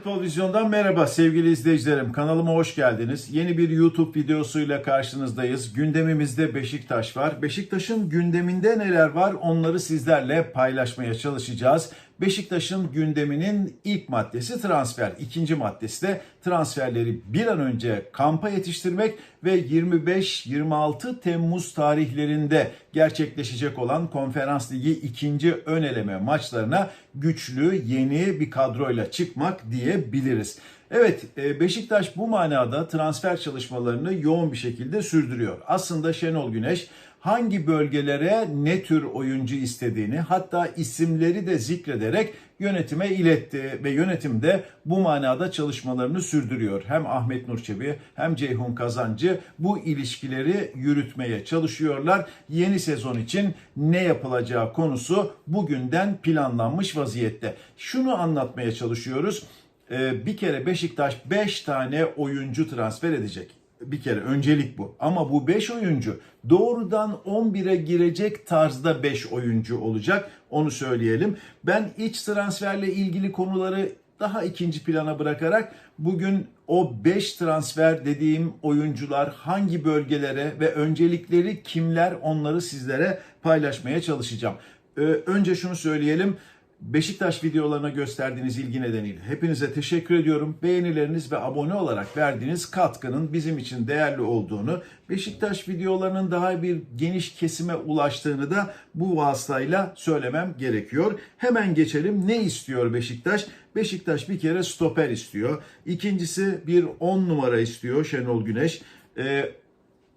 Futbol Vizyon'dan merhaba sevgili izleyicilerim. Kanalıma hoş geldiniz. Yeni bir YouTube videosuyla karşınızdayız. Gündemimizde Beşiktaş var. Beşiktaş'ın gündeminde neler var onları sizlerle paylaşmaya çalışacağız. Beşiktaş'ın gündeminin ilk maddesi transfer. İkinci maddesi de transferleri bir an önce kampa yetiştirmek ve 25-26 Temmuz tarihlerinde gerçekleşecek olan Konferans Ligi ikinci ön eleme maçlarına güçlü yeni bir kadroyla çıkmak diyebiliriz. Evet e, Beşiktaş bu manada transfer çalışmalarını yoğun bir şekilde sürdürüyor. Aslında Şenol Güneş hangi bölgelere ne tür oyuncu istediğini hatta isimleri de zikrederek yönetime iletti ve yönetim de bu manada çalışmalarını sürdürüyor. Hem Ahmet Nur Çebi hem Ceyhun Kazancı bu ilişkileri yürütmeye çalışıyorlar. Yeni sezon için ne yapılacağı konusu bugünden planlanmış vaziyette. Şunu anlatmaya çalışıyoruz. Ee, bir kere Beşiktaş 5 tane oyuncu transfer edecek. Bir kere öncelik bu. Ama bu 5 oyuncu doğrudan 11'e girecek tarzda 5 oyuncu olacak. Onu söyleyelim. Ben iç transferle ilgili konuları daha ikinci plana bırakarak bugün o 5 transfer dediğim oyuncular hangi bölgelere ve öncelikleri kimler onları sizlere paylaşmaya çalışacağım. Ee, önce şunu söyleyelim. Beşiktaş videolarına gösterdiğiniz ilgi nedeniyle hepinize teşekkür ediyorum. Beğenileriniz ve abone olarak verdiğiniz katkının bizim için değerli olduğunu, Beşiktaş videolarının daha bir geniş kesime ulaştığını da bu vasıtayla söylemem gerekiyor. Hemen geçelim. Ne istiyor Beşiktaş? Beşiktaş bir kere stoper istiyor. İkincisi bir 10 numara istiyor Şenol Güneş. Ee,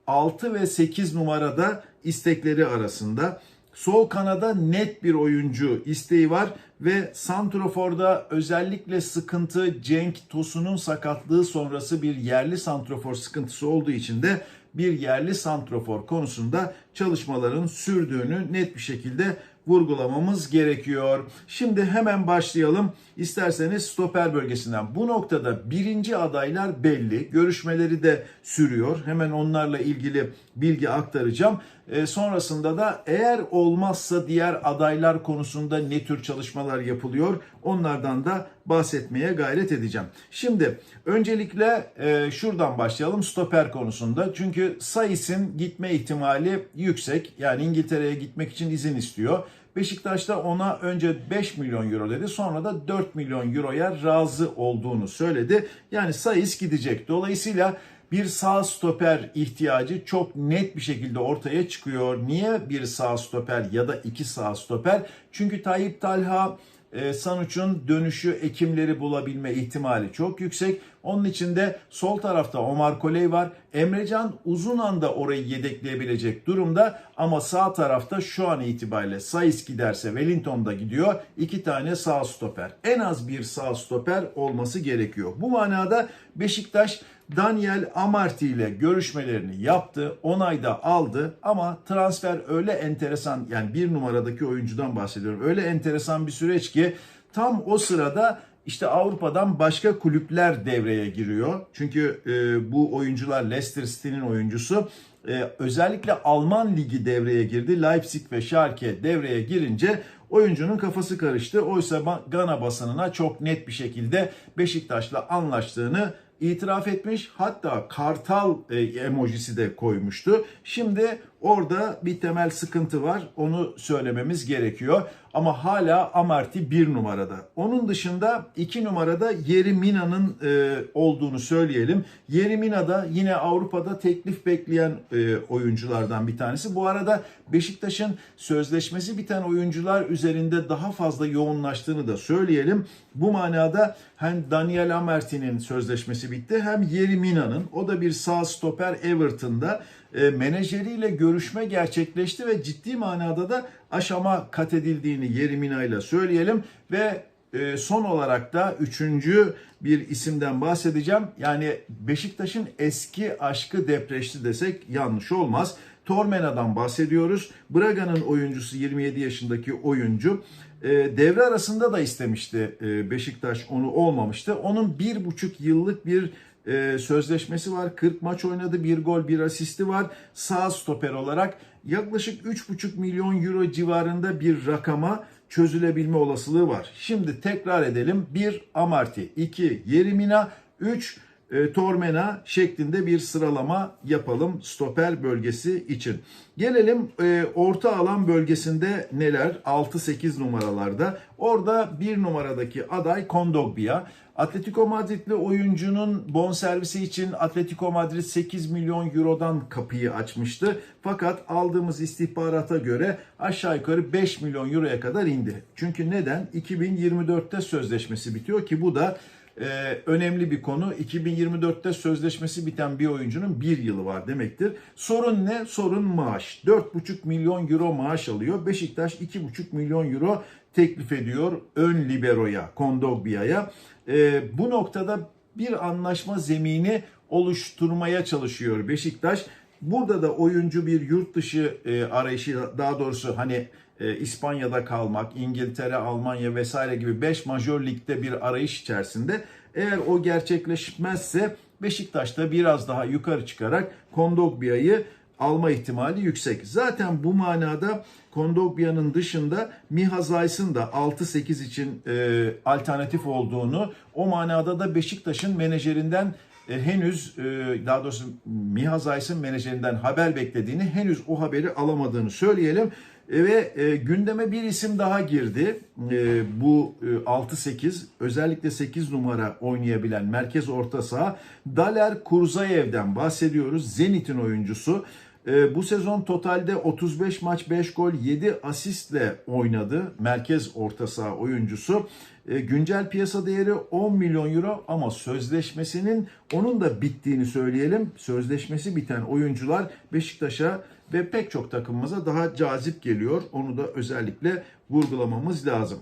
6 ve 8 numarada istekleri arasında. Sol kanada net bir oyuncu isteği var ve Santrofor'da özellikle sıkıntı Cenk Tosun'un sakatlığı sonrası bir yerli santrofor sıkıntısı olduğu için de bir yerli santrofor konusunda çalışmaların sürdüğünü net bir şekilde vurgulamamız gerekiyor. Şimdi hemen başlayalım. İsterseniz stoper bölgesinden. Bu noktada birinci adaylar belli. Görüşmeleri de sürüyor. Hemen onlarla ilgili bilgi aktaracağım. E, sonrasında da eğer olmazsa diğer adaylar konusunda ne tür çalışmalar yapılıyor onlardan da bahsetmeye gayret edeceğim. Şimdi öncelikle e, şuradan başlayalım stoper konusunda. Çünkü Sais'in gitme ihtimali yüksek. Yani İngiltere'ye gitmek için izin istiyor. Beşiktaş da ona önce 5 milyon euro dedi sonra da 4 milyon euroya razı olduğunu söyledi. Yani Sais gidecek. Dolayısıyla bir sağ stoper ihtiyacı çok net bir şekilde ortaya çıkıyor. Niye bir sağ stoper ya da iki sağ stoper? Çünkü Tayyip Talha e, Sanuç'un dönüşü Ekimleri bulabilme ihtimali çok yüksek. Onun için de sol tarafta Omar Koley var. Emrecan uzun anda orayı yedekleyebilecek durumda ama sağ tarafta şu an itibariyle Sayıs giderse Wellington da gidiyor. İki tane sağ stoper. En az bir sağ stoper olması gerekiyor. Bu manada Beşiktaş Daniel Amarty ile görüşmelerini yaptı. Onay da aldı ama transfer öyle enteresan yani bir numaradaki oyuncudan bahsediyorum. Öyle enteresan bir süreç ki tam o sırada işte Avrupa'dan başka kulüpler devreye giriyor. Çünkü e, bu oyuncular Leicester City'nin oyuncusu. E, özellikle Alman ligi devreye girdi. Leipzig ve Schalke devreye girince oyuncunun kafası karıştı. Oysa Gana basınına çok net bir şekilde Beşiktaş'la anlaştığını itiraf etmiş. Hatta kartal e, emojisi de koymuştu. Şimdi orada bir temel sıkıntı var. Onu söylememiz gerekiyor. Ama hala Amarty bir numarada. Onun dışında iki numarada Yeri Mina'nın e, olduğunu söyleyelim. Yeri Mina da yine Avrupa'da teklif bekleyen e, oyunculardan bir tanesi. Bu arada Beşiktaş'ın sözleşmesi biten oyuncular üzerinde daha fazla yoğunlaştığını da söyleyelim. Bu manada hem Daniel Amarty'nin sözleşmesi bitti hem Yeri Mina'nın. O da bir sağ stoper Everton'da e, menajeriyle görüşme gerçekleşti ve ciddi manada da aşama kat edildiğini Yerimina ile söyleyelim ve e, son olarak da üçüncü bir isimden bahsedeceğim. Yani Beşiktaş'ın eski aşkı depreşti desek yanlış olmaz. Tormena'dan bahsediyoruz. Braga'nın oyuncusu 27 yaşındaki oyuncu. E, devre arasında da istemişti e, Beşiktaş onu olmamıştı. Onun bir buçuk yıllık bir e, sözleşmesi var. 40 maç oynadı. Bir gol bir asisti var. Sağ stoper olarak yaklaşık 3,5 milyon euro civarında bir rakama çözülebilme olasılığı var. Şimdi tekrar edelim. 1 Amarty, 2 Yerimina, 3 e, Tormena şeklinde bir sıralama yapalım stoper bölgesi için. Gelelim e, orta alan bölgesinde neler? 6-8 numaralarda. Orada bir numaradaki aday Kondogbia. Atletico Madridli oyuncunun bonservisi için Atletico Madrid 8 milyon eurodan kapıyı açmıştı. Fakat aldığımız istihbarata göre aşağı yukarı 5 milyon euroya kadar indi. Çünkü neden? 2024'te sözleşmesi bitiyor ki bu da e, önemli bir konu. 2024'te sözleşmesi biten bir oyuncunun bir yılı var demektir. Sorun ne? Sorun maaş. 4,5 milyon euro maaş alıyor. Beşiktaş 2,5 milyon euro teklif ediyor ön liberoya, Kondogbia'ya. E, bu noktada bir anlaşma zemini oluşturmaya çalışıyor Beşiktaş. Burada da oyuncu bir yurt dışı e, arayışı daha doğrusu hani e, İspanya'da kalmak, İngiltere, Almanya vesaire gibi 5 majör ligde bir arayış içerisinde eğer o gerçekleşmezse Beşiktaş'ta biraz daha yukarı çıkarak Kondogbia'yı alma ihtimali yüksek. Zaten bu manada Kondogbia'nın dışında Miha Zays'ın da 6-8 için e, alternatif olduğunu o manada da Beşiktaş'ın menajerinden e, henüz e, daha doğrusu Miha Zays'ın menajerinden haber beklediğini henüz o haberi alamadığını söyleyelim. E, ve e, gündeme bir isim daha girdi. E, bu e, 6-8 özellikle 8 numara oynayabilen merkez orta saha Daler Kurzayev'den bahsediyoruz. Zenit'in oyuncusu. E, bu sezon totalde 35 maç 5 gol 7 asistle oynadı. Merkez orta saha oyuncusu. E, güncel piyasa değeri 10 milyon euro ama sözleşmesinin onun da bittiğini söyleyelim. Sözleşmesi biten oyuncular Beşiktaş'a ve pek çok takımımıza daha cazip geliyor. Onu da özellikle vurgulamamız lazım.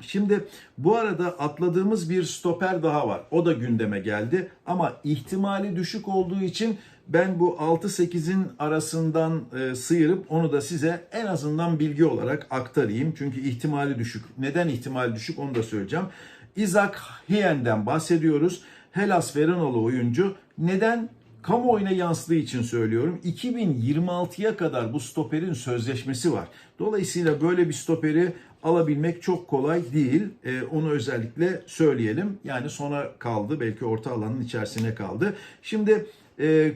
Şimdi bu arada atladığımız bir stoper daha var. O da gündeme geldi ama ihtimali düşük olduğu için ben bu 6-8'in arasından e, sıyırıp onu da size en azından bilgi olarak aktarayım. Çünkü ihtimali düşük. Neden ihtimali düşük onu da söyleyeceğim. Isaac Hien'den bahsediyoruz. Hellas Veronalı oyuncu. Neden? kamuoyuna yansıdığı için söylüyorum. 2026'ya kadar bu stoperin sözleşmesi var. Dolayısıyla böyle bir stoperi alabilmek çok kolay değil. Ee, onu özellikle söyleyelim. Yani sona kaldı. Belki orta alanın içerisine kaldı. Şimdi e,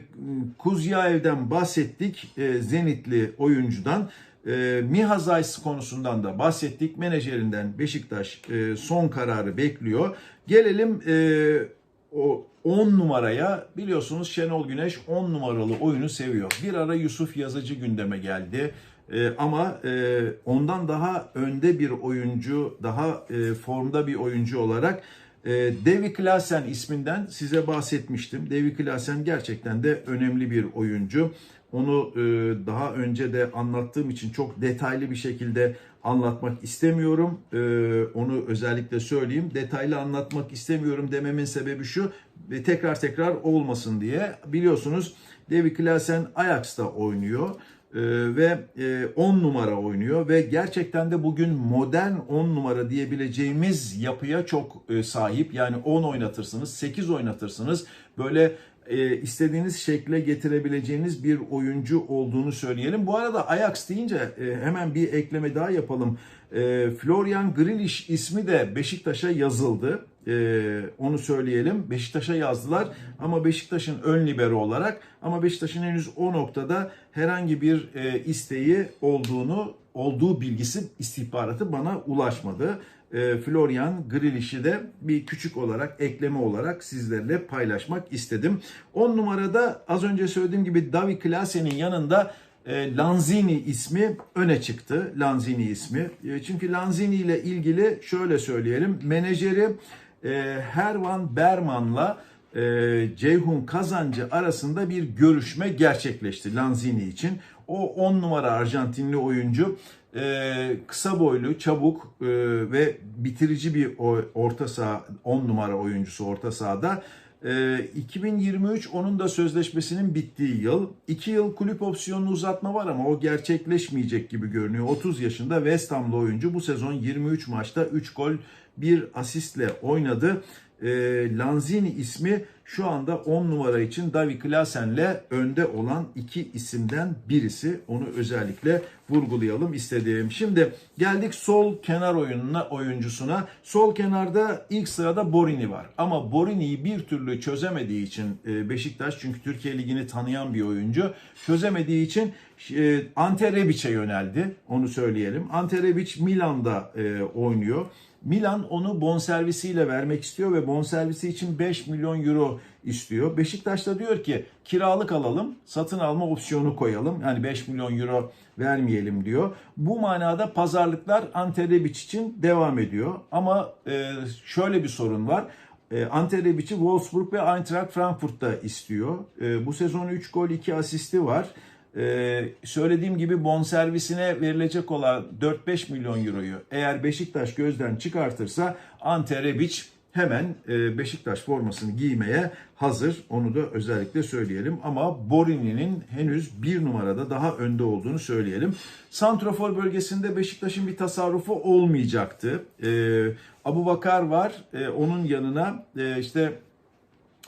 Kuzyaev'den bahsettik. E, Zenitli oyuncudan. E, Miha Zayis konusundan da bahsettik. Menajerinden Beşiktaş e, son kararı bekliyor. Gelelim e, o 10 numaraya biliyorsunuz Şenol Güneş 10 numaralı oyunu seviyor. Bir ara Yusuf Yazıcı gündeme geldi. Ee, ama e, ondan daha önde bir oyuncu, daha e, formda bir oyuncu olarak e, Devi Klasen isminden size bahsetmiştim. Devi Klasen gerçekten de önemli bir oyuncu. Onu e, daha önce de anlattığım için çok detaylı bir şekilde anlatmak istemiyorum. E, onu özellikle söyleyeyim. Detaylı anlatmak istemiyorum dememin sebebi şu. E, tekrar tekrar olmasın diye. Biliyorsunuz Devi Klasen Ajax'ta oynuyor ve 10 numara oynuyor ve gerçekten de bugün modern 10 numara diyebileceğimiz yapıya çok sahip. Yani 10 oynatırsınız, 8 oynatırsınız. Böyle e, istediğiniz şekle getirebileceğiniz bir oyuncu olduğunu söyleyelim. Bu arada Ajax deyince e, hemen bir ekleme daha yapalım. E, Florian Grilish ismi de Beşiktaş'a yazıldı. E, onu söyleyelim. Beşiktaş'a yazdılar ama Beşiktaş'ın ön libero olarak ama Beşiktaş'ın henüz o noktada herhangi bir e, isteği olduğunu olduğu bilgisi istihbaratı bana ulaşmadı. E, Florian Grilish'i de bir küçük olarak ekleme olarak sizlerle paylaşmak istedim. 10 numarada az önce söylediğim gibi Davi Klase'nin yanında e, Lanzini ismi öne çıktı. Lanzini ismi. E, çünkü Lanzini ile ilgili şöyle söyleyelim. Menajeri Hervan Berman'la Ceyhun Kazancı arasında bir görüşme gerçekleşti Lanzini için. O 10 numara Arjantinli oyuncu e, kısa boylu, çabuk e, ve bitirici bir orta saha 10 numara oyuncusu orta sahada. E, 2023 onun da sözleşmesinin bittiği yıl. 2 yıl kulüp opsiyonunu uzatma var ama o gerçekleşmeyecek gibi görünüyor. 30 yaşında West Ham'lı oyuncu bu sezon 23 maçta 3 gol bir asistle oynadı. E, Lanzini ismi şu anda 10 numara için Davi Klaasen'le önde olan iki isimden birisi. Onu özellikle vurgulayalım istedim. Şimdi geldik sol kenar oyununa oyuncusuna. Sol kenarda ilk sırada Borini var. Ama Borini'yi bir türlü çözemediği için e, Beşiktaş çünkü Türkiye Ligi'ni tanıyan bir oyuncu. Çözemediği için e, Ante Rebic'e yöneldi. Onu söyleyelim. Ante Rebic Milan'da e, oynuyor. Milan onu bonservisiyle vermek istiyor ve bonservisi için 5 milyon euro istiyor. Beşiktaş da diyor ki kiralık alalım, satın alma opsiyonu koyalım. Yani 5 milyon euro vermeyelim diyor. Bu manada pazarlıklar Ante Rebic için devam ediyor. Ama e, şöyle bir sorun var. E, Ante Rebic'i Wolfsburg ve Eintracht Frankfurt'ta istiyor. E, bu sezon 3 gol 2 asisti var. Ee, söylediğim gibi bonservisine verilecek olan 4-5 milyon euroyu eğer Beşiktaş gözden çıkartırsa Ante Rebic hemen e, Beşiktaş formasını giymeye hazır. Onu da özellikle söyleyelim. Ama Borini'nin henüz bir numarada daha önde olduğunu söyleyelim. Santrofor bölgesinde Beşiktaş'ın bir tasarrufu olmayacaktı. Ee, Abu Bakar var. Ee, onun yanına e, işte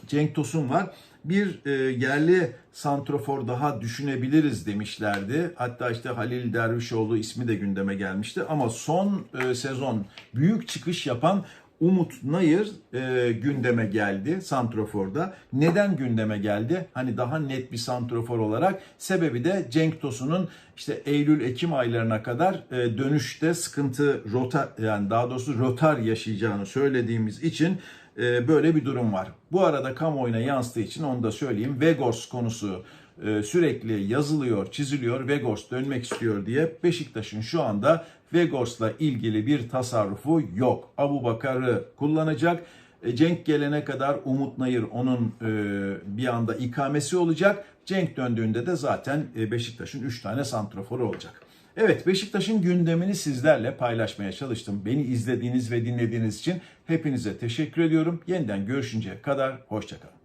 Cenk Tosun var. Bir e, yerli santrofor daha düşünebiliriz demişlerdi. Hatta işte Halil Dervişoğlu ismi de gündeme gelmişti. Ama son e, sezon büyük çıkış yapan Umut Nayır e, gündeme geldi santroforda. Neden gündeme geldi? Hani daha net bir santrofor olarak. Sebebi de Cenk Tosun'un işte Eylül-Ekim aylarına kadar e, dönüşte sıkıntı rota yani daha doğrusu rotar yaşayacağını söylediğimiz için e, böyle bir durum var. Bu arada kamuoyuna yansıdığı için onu da söyleyeyim. Vegors konusu e, sürekli yazılıyor, çiziliyor. Vegors dönmek istiyor diye Beşiktaş'ın şu anda Vegors'la ilgili bir tasarrufu yok. Abu Bakar'ı kullanacak. E, Cenk gelene kadar Umut Nayır onun e, bir anda ikamesi olacak. Cenk döndüğünde de zaten Beşiktaş'ın 3 tane santroforu olacak. Evet Beşiktaş'ın gündemini sizlerle paylaşmaya çalıştım. Beni izlediğiniz ve dinlediğiniz için hepinize teşekkür ediyorum. Yeniden görüşünceye kadar hoşçakalın.